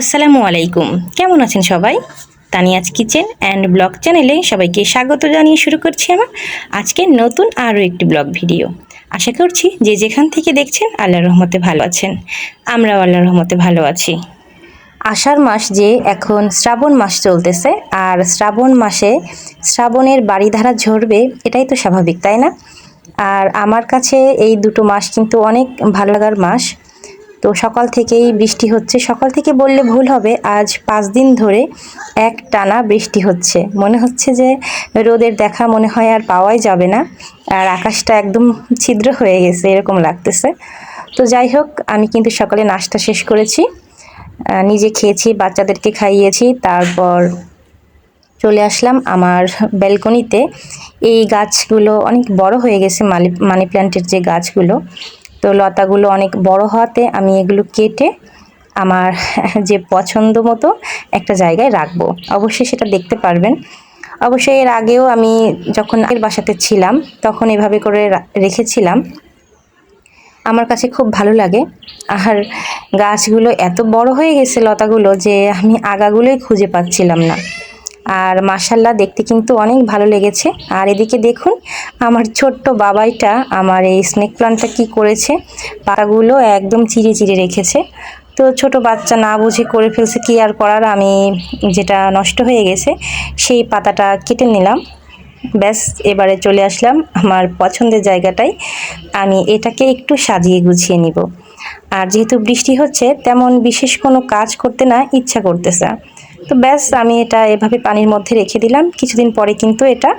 আসসালামু আলাইকুম। কেমন আছেন সবাই? তানিয়াজ কিচেন অ্যান্ড ব্লগ চ্যানেলে সবাইকে স্বাগত জানিয়ে শুরু করছি আমার আজকে নতুন আরও একটি ব্লগ ভিডিও। আশা করছি যে যেখান থেকে দেখছেন আল্লাহর রহমতে ভালো আছেন। আমরাও আল্লাহ রহমতে ভালো আছি। আষাঢ় মাস যে এখন শ্রাবণ মাস চলতেছে আর শ্রাবণ মাসে শ্রাবণের বাড়িধারা ঝরবে এটাই তো স্বাভাবিক, তাই না? আর আমার কাছে এই দুটো মাস কিন্তু অনেক ভালো লাগার মাস। তো সকাল থেকেই বৃষ্টি হচ্ছে। সকাল থেকে বললে ভুল হবে, আজ পাঁচ দিন ধরে এক টানা বৃষ্টি হচ্ছে। মনে হচ্ছে যে রোদের দেখা মনে হয় আর পাওয়াই যাবে না, আর আকাশটা একদম ছিদ্র হয়ে গেছে, এরকম লাগতেছে। তো যাই হোক, আমি কিন্তু সকালে নাস্তা শেষ করেছি। নিজে খেয়েছি, বাচ্চাদেরকে খাইয়েছি, তারপর চলে আসলাম আমার ব্যালকনিতে। এই গাছগুলো অনেক বড় হয়ে গেছে মানি মানি প্ল্যান্টের যে গাছগুলো। তো লতাগুলো অনেক বড় হওয়াতে আমি এগুলো কেটে আমার যে পছন্দ মতো একটা জায়গায় রাখব। অবশ্যই সেটা দেখতে পারবেন। অবশ্যই এর আগেও আমি যখন আগের বাসাতে ছিলাম, তখন এভাবে করে রেখেছিলাম। আমার কাছে খুব ভালো লাগে। আর গাছগুলো এত বড় হয়ে গেছে লতাগুলো যে আমি আগাগুলোই খুঁজে পাচ্ছিলাম না। আর মাসাল্লাহ দেখতে কিন্তু অনেক ভালো লেগেছে। আর এদিকে দেখুন, আমার ছোট্ট বাবাইটা আমার এই স্নেক প্লান্টটা কি করেছে? পাতাগুলো একদম চিড়ে চিড়ে রেখেছে। তো ছোট বাচ্চা না বুঝে করে ফেলছে, কি আর করার? আমি যেটা নষ্ট হয়ে গেছে, সেই পাতাটা কেটে নিলাম। ব্যাস, এবারে চলে আসলাম আমার পছন্দের জায়গাটায়। আমি এটাকে একটু সাজিয়ে গুছিয়ে নিব। আর যেহেতু বৃষ্টি হচ্ছে, তেমন বিশেষ কোনো কাজ করতে না ইচ্ছা করতেছে তো ব্যাস, আমি এটা এভাবে পানির মধ্যে রেখে দিলাম। কিছুদিন পরে কিন্তু এটা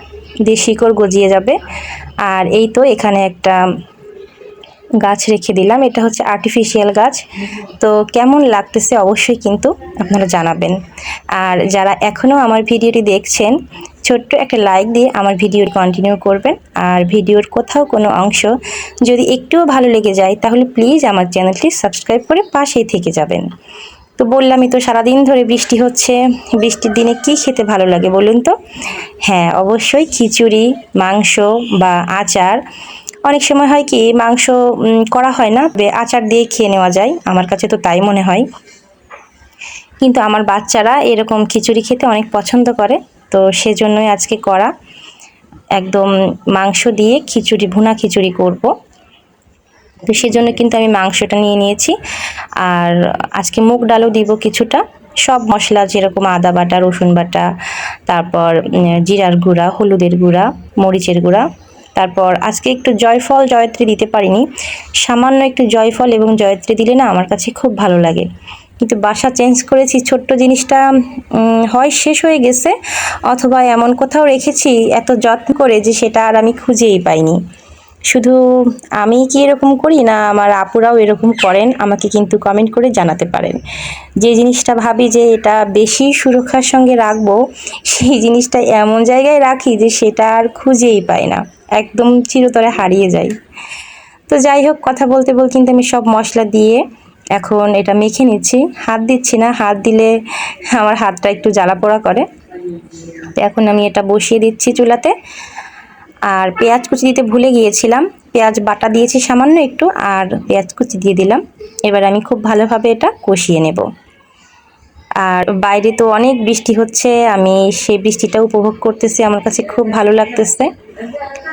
দিয়ে শিকড় গজিয়ে যাবে। আর এই তো এখানে একটা গাছ রেখে দিলাম। এটা হচ্ছে আর্টিফিশিয়াল গাছ। তো কেমন লাগতেছে অবশ্যই কিন্তু আপনারা জানাবেন। আর যারা এখনও আমার ভিডিওটি দেখছেন, ছোট্ট একটা লাইক দিয়ে আমার ভিডিও কন্টিনিউ করবেন। আর ভিডিওর কোথাও কোনো অংশ যদি একটুও ভালো লেগে যায়, তাহলে প্লিজ আমার চ্যানেলটি সাবস্ক্রাইব করে পাশেই থেকে যাবেন। তো বললামই তো, সারাদিন ধরে বৃষ্টি হচ্ছে। বৃষ্টির দিনে কি খেতে ভালো লাগে বলুন তো? হ্যাঁ অবশ্যই খিচুড়ি, মাংস বা আচার। অনেক সময় হয় কি, মাংস করা হয় না আচার দিয়ে খেয়ে নেওয়া যায়, আমার কাছে তো তাই মনে হয়। কিন্তু আমার বাচ্চারা এরকম খিচুড়ি খেতে অনেক পছন্দ করে, তো সেজন্যই আজকে করা। একদম মাংস দিয়ে খিচুড়ি, ভুনা খিচুড়ি করব। তো সেজন্য কিন্তু আমি মাংসটা নিয়ে নিয়েছি। আর আজকে মুগ ডালও দিব কিছুটা। সব মশলা যেরকম আদা বাটা, রসুন বাটা, তারপর জিরার গুঁড়া, হলুদের গুঁড়া, মরিচের গুঁড়া। তারপর আজকে একটু জয়ফল, জয়ত্রী দিতে পারিনি। সামান্য একটু জয়ফল এবং জয়ত্রী দিলে না আমার কাছে খুব ভালো লাগে। কিন্তু বাসা চেঞ্জ করেছি, ছোট্ট জিনিসটা হয় শেষ হয়ে গেছে, অথবা এমন কোথাও রেখেছি, এত যত্ন করে যে সেটা আর আমি খুঁজেই পাইনি। শুধু আমি কি এরকম করি না আমার আপুরাও এরকম করেন? আমাকে কিন্তু কমেন্ট করে জানাতে পারেন। যে জিনিসটা ভাবি যে এটা বেশি সুরক্ষার সঙ্গে রাখব, সেই জিনিসটা এমন জায়গায় রাখি যে সেটা আর খুঁজেই পাই না। একদম চিরতরে হারিয়ে যায় তো যাই হোক, কথা বলতে বলতে কিন্তু আমি সব মশলা দিয়ে এখন এটা মেখে নিচ্ছি। হাত দিচ্ছি না, হাত দিলে আমার হাতটা একটু জ্বালা পোড়া করে। তো এখন আমি এটা বসিয়ে দিচ্ছি চুলাতে। আর পেঁয়াজ কুচি দিতে ভুলে গিয়েছিলাম। পেঁয়াজ বাটা দিয়েছি সামান্য একটু আর পেঁয়াজ কুচি দিয়ে দিলাম। এবার আমি খুব ভালোভাবে এটা কষিয়ে নেব। আর বাইরে তো অনেক বৃষ্টি হচ্ছে, আমি সেই বৃষ্টিটা উপভোগ করতেছি, আমার কাছে খুব ভালো লাগতেছে।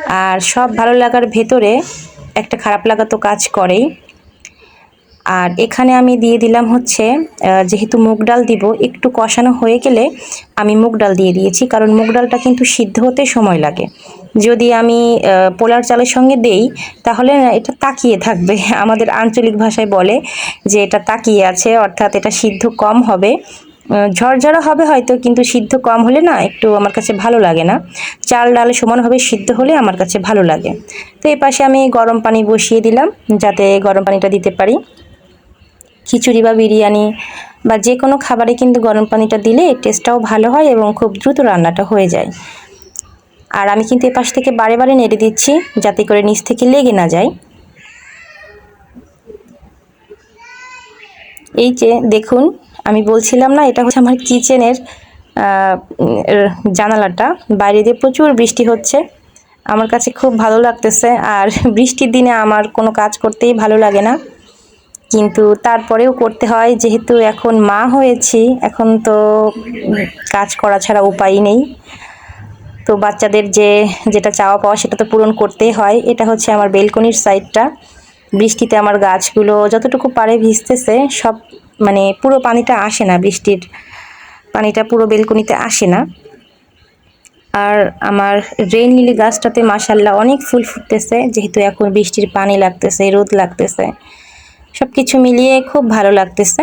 আর সব ভালো লাগার ভেতরে একটা খারাপ লাগা তো কাজ করেই। আর এখানে আমি দিয়ে দিলাম হচ্ছে যেহেতু মুগ ডাল দিব, একটু কষানো হয়ে গেলে আমি মুগ ডাল দিয়ে দিয়েছি, কারণ মুগ ডালটা কিন্তু সিদ্ধ হতে সময় লাগে। যদি আমি পোলার চালের সঙ্গে দেই, তাহলে এটা তাকিয়ে থাকবে। আমাদের আঞ্চলিক ভাষায় বলে যে এটা তাকিয়ে আছে, অর্থাৎ এটা সিদ্ধ কম হবে। ঝরঝরা হবে হয়তো, কিন্তু সিদ্ধ কম হলে না, একটু আমার কাছে ভালো লাগে না। চাল ডাল সমানভাবে সিদ্ধ হলে আমার কাছে ভালো লাগে। তো এই পাশে আমি গরম পানি বসিয়ে দিলাম, যাতে গরম পানিটা দিতে পারি। খিচুড়ি বা বিরিয়ানি বা যে কোনো খাবারে কিন্তু গরম পানিটা দিলে টেস্টটাও ভালো হয় এবং খুব দ্রুত রান্নাটা হয়ে যায়। আর আমি কিন্তু এপাশ থেকে বারে বারে নেড়ে দিচ্ছি যাতে করে নিচ থেকে লেগে না যায়। এই যে দেখুন, আমি বলছিলাম না, এটা হচ্ছে আমার কিচেনের জানালাটা। বাইরে দিয়ে প্রচুর বৃষ্টি হচ্ছে। আমার কাছে খুব ভালো লাগতেছে। আর বৃষ্টির দিনে আমার কোনো কাজ করতেই ভালো লাগে না। কিন্তু তারপরেও করতে হয়, যেহেতু এখন মা হয়েছি, এখন তো কাজ করা ছাড়া উপায় নেই। তো বাচ্চাদের যে, যেটা চাওয়া পাওয়া সেটা তো পূরণ করতেই হয়। এটা হচ্ছে আমার বেলকনির সাইডটা। বৃষ্টিতে আমার গাছগুলো যতটুকু পারে ভিজতেছে, সব মানে পুরো পানিটা আসে না, বৃষ্টির পানিটা পুরো বেলকনিতে আসে না। আর আমার রেইন লিলি গাছটাতে মাসাল্লাহ অনেক ফুল ফুটতেছে, যেহেতু এখন বৃষ্টির পানি লাগতেছে, রোদ লাগতেছে। সব কিছু মিলিয়ে খুব ভালো লাগতেছে।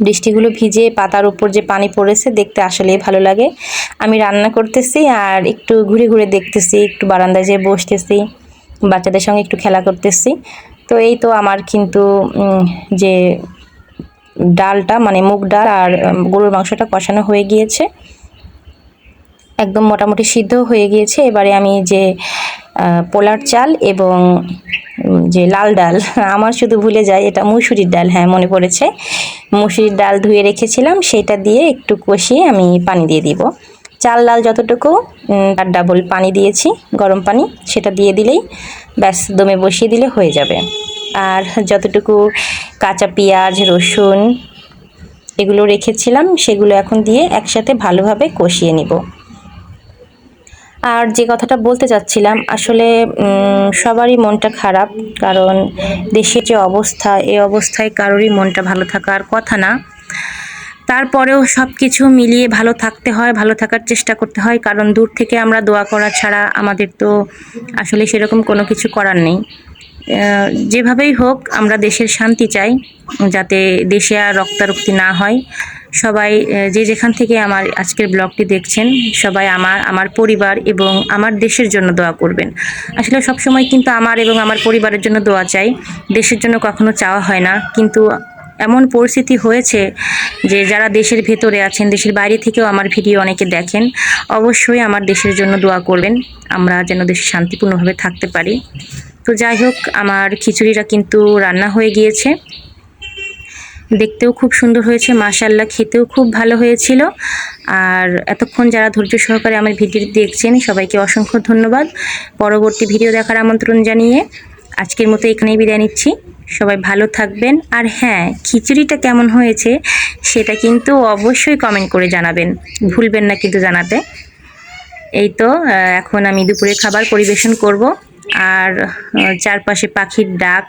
বৃষ্টিগুলো ভিজে পাতার উপর যে পানি পড়েছে দেখতে আসলেই ভালো লাগে। আমি রান্না করতেছি আর একটু ঘুরে ঘুরে দেখতেছি, একটু বারান্দায় যেয়ে বসতেছি, বাচ্চাদের সঙ্গে একটু খেলা করতেছি। তো এই তো আমার কিন্তু যে ডালটা মানে মুগ ডাল আর গরুর মাংসটা কষানো হয়ে গিয়েছে। একদম মোটামুটি সিদ্ধ হয়ে গিয়েছে। এবারে আমি যে পোলার চাল এবং যে লাল ডাল। আমার শুধু ভুলে যায়, এটা মুসুরির ডাল হ্যাঁ মনে পড়েছে। মুসুরির ডাল ধুয়ে রেখেছিলাম, সেটা দিয়ে একটু কষিয়ে আমি পানি দিয়ে দিব। চাল ডাল যতটুকু তার ডাবল পানি দিয়েছি, গরম পানি, সেটা দিয়ে দিলেই ব্যাস, দমে বসিয়ে দিলে হয়ে যাবে। আর যতটুকু কাঁচা পেঁয়াজ, রসুন এগুলো রেখেছিলাম, সেগুলো এখন দিয়ে একসাথে ভালোভাবে কষিয়ে নিব। আর যে কথাটা বলতে চাচ্ছিলাম, আসলে সবারই মনটা খারাপ, কারণ দেশের যে অবস্থা এই অবস্থায় কারোরই মনটা ভালো থাকার কথা না। তারপরেও সব কিছু মিলিয়ে ভালো থাকতে হয়, ভালো থাকার চেষ্টা করতে হয়, কারণ দূর থেকে আমরা দোয়া করা ছাড়া আমাদের তো আসলে সেরকম কোনো কিছু করার নেই। যেভাবেই হোক, আমরা দেশের শান্তি চাই, যাতে দেশে আর রক্তারক্তি না হয়। সবাই যে যেখান থেকে আমার আজকের ব্লগটি দেখছেন, সবাই আমার আমার পরিবার এবং আমার দেশের জন্য দোয়া করবেন। আসলে সবসময় কিন্তু আমার এবং আমার পরিবারের জন্য দোয়া চাই। দেশের জন্য কখনো চাওয়া হয় না। কিন্তু এমন পরিস্থিতি হয়েছে যে যারা দেশের ভেতরে আছেন, দেশের বাইরে থেকেও আমার ভিডিও অনেকে দেখেন, অবশ্যই আমার দেশের জন্য দোয়া করবেন। আমরা যেন দেশে শান্তিপূর্ণভাবে থাকতে পারি। তো যাই হোক, আমার খিচুড়িটা কিন্তু রান্না হয়ে গিয়েছে। দেখতেও খুব সুন্দর হয়েছে মাশাল্লাহ খেতেও খুব ভালো হয়েছিল। আর এতক্ষণ যারা ধৈর্য সহকারে আমার ভিডিও দেখছেন, সবাইকে অসংখ্য ধন্যবাদ। পরবর্তী ভিডিও দেখার আমন্ত্রণ জানিয়ে আজকের মতো এখানেই বিদায় নিচ্ছি। সবাই ভালো থাকবেন। আর হ্যাঁ খিচুড়িটা কেমন হয়েছে সেটা কিন্তু অবশ্যই কমেন্ট করে জানাবেন। ভুলবেন না কিন্তু জানাতে। এই তো এখন আমি দুপুরে খাবার পরিবেশন করব। আর চারপাশে পাখির ডাক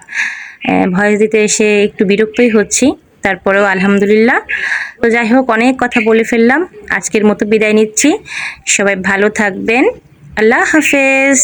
ভয়েস দিতে এসে একটু বিরক্তই হচ্ছি। তারপরেও আলহামদুলিল্লাহ। তো যাই হোক, অনেক কথা বলে ফেললাম। আজকের মতো বিদায় নিচ্ছি। সবাই ভালো থাকবেন। আল্লাহ হাফেজ।